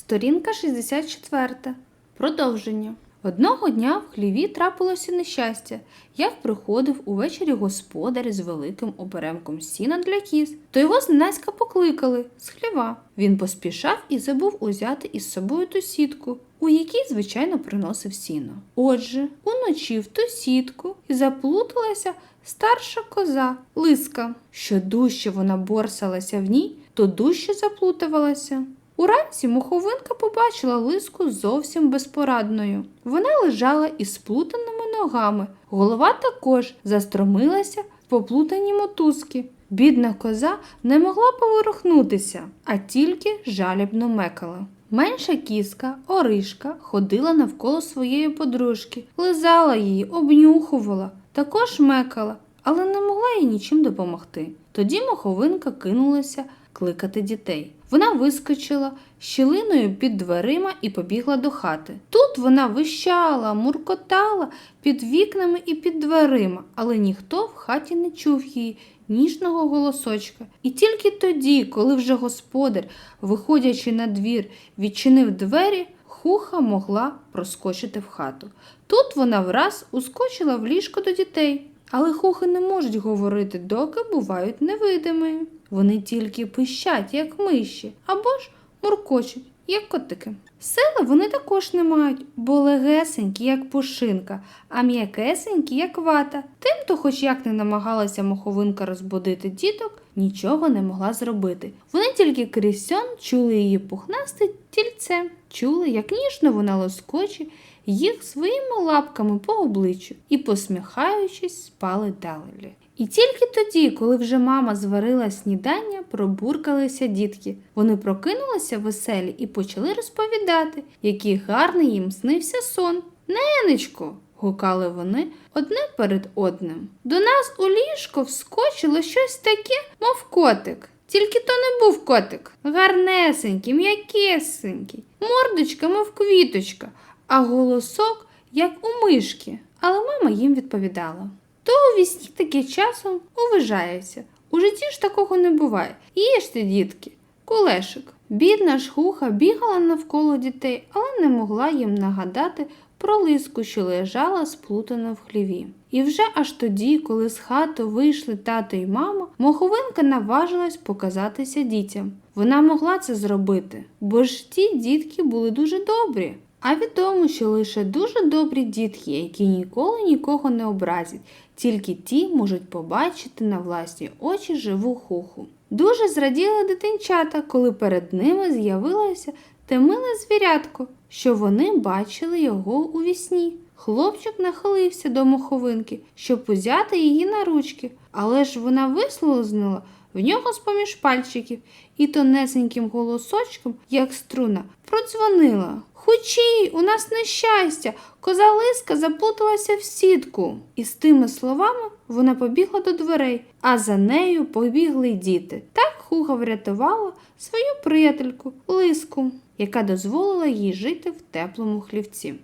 Сторінка 64. Продовження. Одного дня в хліві трапилося нещастя. Як приходив увечері господар з великим оберемком сіна для кіз, то його зненацька покликали з хліва. Він поспішав і забув узяти із собою ту сітку, у якій, звичайно, приносив сіно. Отже, уночі в ту сітку і заплуталася старша коза, лиска. Що дужче вона борсалася в ній, то дужче заплутувалася. Уранці муховинка побачила лиску зовсім безпорадною. Вона лежала із сплутаними ногами, голова також застромилася в поплутані мотузки. Бідна коза не могла поворухнутися, а тільки жалібно мекала. Менша кіска, Оришка, ходила навколо своєї подружки, лизала її, обнюхувала, також мекала, але не могла їй нічим допомогти. Тоді моховинка кинулася кликати дітей. Вона вискочила щілиною під дверима і побігла до хати. Тут вона вищала, муркотала під вікнами і під дверима, але ніхто в хаті не чув її ніжного голосочка. І тільки тоді, коли вже господар, виходячи на двір, відчинив двері, хуха могла проскочити в хату. Тут вона враз ускочила в ліжко до дітей. Але хухи не можуть говорити, доки бувають невидимі. Вони тільки пищать, як миші, або ж муркочуть, як котики. Сили вони також не мають, бо легесенькі, як пушинка, а м'якесенькі, як вата. Тим, то, хоч як не намагалася моховинка розбудити діток, нічого не могла зробити. Вони тільки крізь чули її пухнасте тільце, чули, як ніжно вона лоскоче їх своїми лапками по обличчю і, посміхаючись, спали далі. І тільки тоді, коли вже мама зварила снідання, пробуркалися дітки. Вони прокинулися веселі і почали розповідати, який гарний їм снився сон. Ненечко, гукали вони одне перед одним. До нас у ліжко вскочило щось таке, мов котик. Тільки то не був котик. Гарнесенький, м'якесенький, мордочка, мов квіточка, а голосок, як у мишки. Але мама їм відповідала. У вісні таке часом уважається. У житті ж такого не буває. Їжте, дітки, кулешик. Бідна ж хуха бігала навколо дітей, але не могла їм нагадати про лиску, що лежала сплутана в хліві. І вже аж тоді, коли з хати вийшли тато й мама, моховинка наважилась показатися дітям. Вона могла це зробити, бо ж ті дітки були дуже добрі. А відомо, що лише дуже добрі дітки, які ніколи нікого не образять, тільки ті можуть побачити на власні очі живу хуху. Дуже зраділи дитинчата, коли перед ними з'явилося те миле звірятко, що вони бачили його у вісні. Хлопчик нахилився до моховинки, щоб узяти її на ручки, але ж вона вислизнула в нього з-поміж пальчиків і тонесеньким голосочком, як струна, продзвонила. Хочій, у нас нещастя, коза лиска заплуталася в сітку. І з тими словами вона побігла до дверей, а за нею побігли й діти. Так Хуга врятувала свою приятельку лиску, яка дозволила їй жити в теплому хлівці.